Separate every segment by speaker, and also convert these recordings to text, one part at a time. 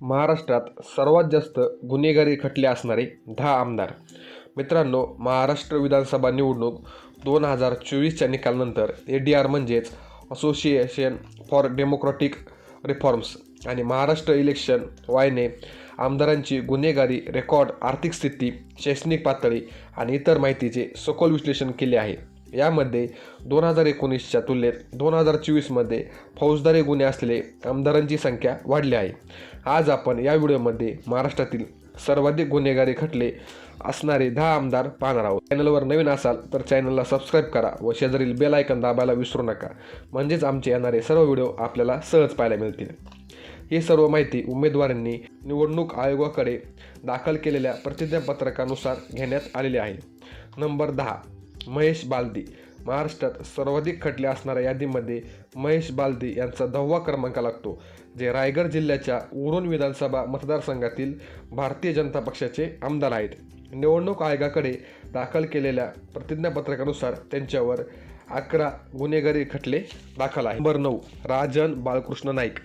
Speaker 1: महाराष्ट्रात सर्वात जास्त गुन्हेगारी खटले असणारे दहा आमदार. मित्रांनो महाराष्ट्र विधानसभा निवडणूक दोन हजार चोवीसच्या निकालानंतर ए डी आर म्हणजेच असोसिएशन फॉर डेमोक्रॅटिक रिफॉर्म्स आणि महाराष्ट्र इलेक्शन वायने आमदारांची गुन्हेगारी रेकॉर्ड आर्थिक स्थिती शैक्षणिक पातळी आणि इतर माहितीचे सखोल विश्लेषण केले आहे. यामध्ये दोन हजार एकोणीसच्या तुलनेत दोन हजार चोवीसमध्ये फौजदारी गुन्हे असलेले आमदारांची संख्या वाढली आहे. आज आपण या व्हिडिओमध्ये महाराष्ट्रातील सर्वाधिक गुन्हेगारी खटले असणारे दहा आमदार पाहणार आहोत. चॅनलवर नवीन असाल तर चॅनलला सबस्क्राईब करा व शेजारील बेल आयकन दाबायला विसरू नका. म्हणजेच आमचे येणारे सर्व व्हिडिओ आपल्याला सहज पाहायला मिळतील. ही सर्व माहिती उमेदवारांनी निवडणूक आयोगाकडे दाखल केलेल्या प्रतिज्ञापत्रकानुसार घेण्यात आलेली आहे. नंबर दहा. महेश बालदी. महाराष्ट्रात सर्वाधिक खटले असणाऱ्या यादीमध्ये महेश बालदी यांचा दहावा क्रमांक लागतो जे रायगड जिल्ह्याच्या उरण विधानसभा मतदारसंघातील भारतीय जनता पक्षाचे आमदार आहेत. निवडणूक आयोगाकडे दाखल केलेल्या प्रतिज्ञापत्रकानुसार त्यांच्यावर अकरा गुन्हेगारी खटले दाखल आहे नंबर नऊ राजन बाळकृष्ण नाईक.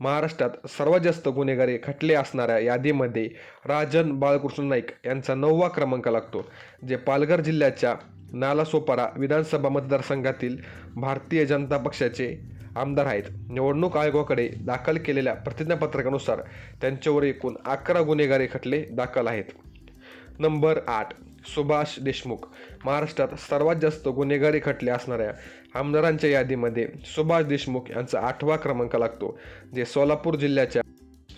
Speaker 1: महाराष्ट्रात सर्वात जास्त गुन्हेगारी खटले असणाऱ्या यादीमध्ये राजन बाळकृष्ण नाईक यांचा नववा क्रमांक लागतो जे पालघर जिल्ह्याच्या नालासोपारा विधानसभा मतदारसंघातील भारतीय जनता पक्षाचे आमदार आहेत. निवडणूक आयोगाकडे दाखल केलेल्या प्रतिज्ञापत्रकानुसार त्यांच्यावर एकूण अकरा गुन्हेगारी खटले दाखल आहेत. नंबर आठ सुभाष देशमुख. महाराष्ट्रात सर्वात जास्त गुन्हेगारी खटले असणाऱ्या आमदारांच्या यादीमध्ये सुभाष देशमुख यांचा आठवा क्रमांक लागतो जे सोलापूर जिल्ह्याच्या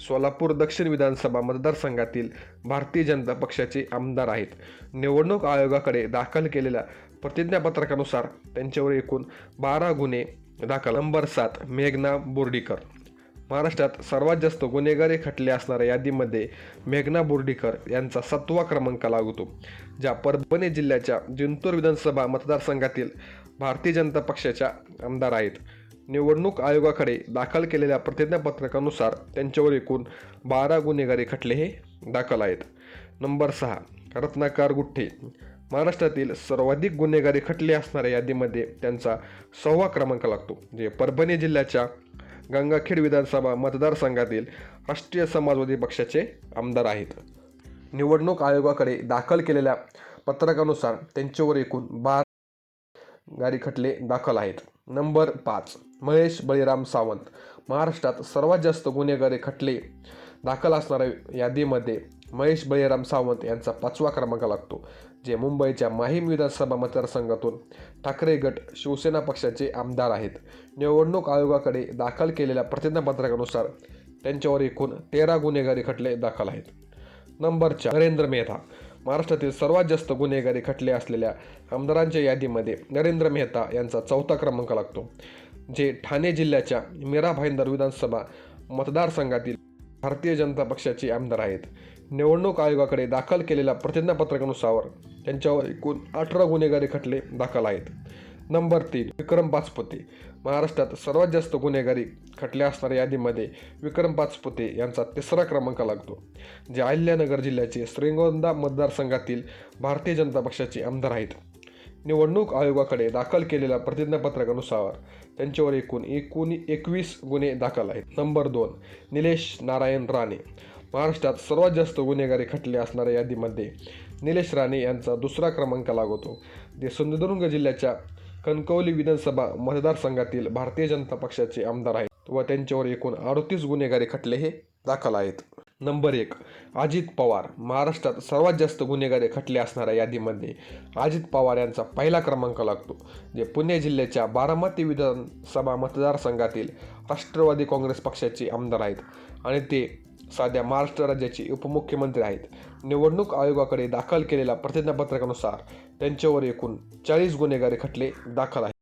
Speaker 1: सोलापूर दक्षिण विधानसभा मतदारसंघातील भारतीय जनता पक्षाचे आमदार आहेत. निवडणूक आयोगाकडे दाखल केलेल्या प्रतिज्ञापत्रकानुसार त्यांच्यावर एकूण बारा गुन्हे दाखल. नंबर सात मेघना बोर्डीकर. महाराष्ट्रात सर्वात जास्त गुन्हेगारी खटले असणाऱ्या यादीमध्ये मेघना बोर्डीकर यांचा सातवा क्रमांक लागतो ज्या परभणी जिल्ह्याच्या जिंतूर विधानसभा मतदारसंघातील भारतीय जनता पक्षाच्या आमदार आहेत. निवडणूक आयोगाकडे दाखल केलेल्या प्रतिज्ञापत्रकानुसार त्यांच्यावर एकूण बारा गुन्हेगारी खटले हे दाखल आहेत. नंबर सहा रत्नाकर गुट्टे. महाराष्ट्रातील सर्वाधिक गुन्हेगारी खटले असणाऱ्या यादीमध्ये त्यांचा सहावा क्रमांक लागतो जे परभणी जिल्ह्याच्या गंगाखेड विधानसभा मतदारसंघातील राष्ट्रीय समाजवादी पक्षाचे आमदार आहेत. निवडणूक आयोगाकडे दाखल केलेल्या पत्रकानुसार त्यांच्यावर एकूण बारा गारी खटले दाखल आहेत. नंबर पाच महेश बळीराम सावंत महाराष्ट्रात सर्वात जास्त गुन्हेगारी खटले दाखल असणाऱ्या यादीमध्ये महेश बळीराम सावंत यांचा पाचवा क्रमांक लागतो जे मुंबईच्या माहीम विधानसभा मतदारसंघातून ठाकरे गट शिवसेना पक्षाचे आमदार आहेत. निवडणूक आयोगाकडे दाखल केलेल्या प्रतिज्ञापत्रकानुसार त्यांच्यावर एकूण तेरा गुन्हेगारी खटले दाखल आहेत. नंबर चार नरेंद्र मेहता महाराष्ट्रातील सर्वात जास्त गुन्हेगारी खटले असलेल्या आमदारांच्या यादीमध्ये नरेंद्र मेहता यांचा चौथा क्रमांक लागतो जे ठाणे जिल्ह्याच्या मीरा भाईंदर विधानसभा मतदारसंघातील भारतीय जनता पक्षाचे आमदार आहेत. निवडणूक आयोगाकडे दाखल केलेल्या प्रतिज्ञापत्रकानुसार त्यांच्यावर एकूण अठरा गुन्हेगारी खटले दाखल आहेत. नंबर तीन विक्रम बाचपुते महाराष्ट्रात सर्वात जास्त गुन्हेगारी खटल्या असणाऱ्या यादीमध्ये विक्रम बाचपुते यांचा तिसरा क्रमांक लागतो जे अहिल्यानगर जिल्ह्याचे श्रीगोंदा मतदारसंघातील भारतीय जनता पक्षाचे आमदार आहेत. निवडणूक आयोगाकडे दाखल केलेल्या प्रतिज्ञापत्रकानुसार त्यांच्यावर एकूण एकूण एकवीस गुन्हे दाखल आहेत. नंबर दोन निलेश नारायण राणे. महाराष्ट्रात सर्वात जास्त गुन्हेगारी खटले असणाऱ्या यादीमध्ये निलेश राणे यांचा दुसरा क्रमांक लागतो जे सिंधुदुर्ग जिल्ह्याच्या कणकवली विधानसभा मतदारसंघातील भारतीय जनता पक्षाचे आमदार आहेत व त्यांच्यावर एकूण अडतीस गुन्हेगारी खटले हे दाखल आहेत. नंबर एक अजित पवार. महाराष्ट्रात सर्वात जास्त गुन्हेगारी खटले असणाऱ्या यादीमध्ये अजित पवार यांचा पहिला क्रमांक लागतो जे पुणे जिल्ह्याच्या बारामती विधानसभा मतदारसंघातील राष्ट्रवादी काँग्रेस पक्षाचे आमदार आहेत. आणि ते सध्या महाराष्ट्र राज्याचे उपमुख्यमंत्री आहेत. निवडणूक आयोगाकडे दाखल केलेल्या प्रतिज्ञापत्रकानुसार त्यांच्यावर एकूण चाळीस गुन्हेगारी खटले दाखल आहेत.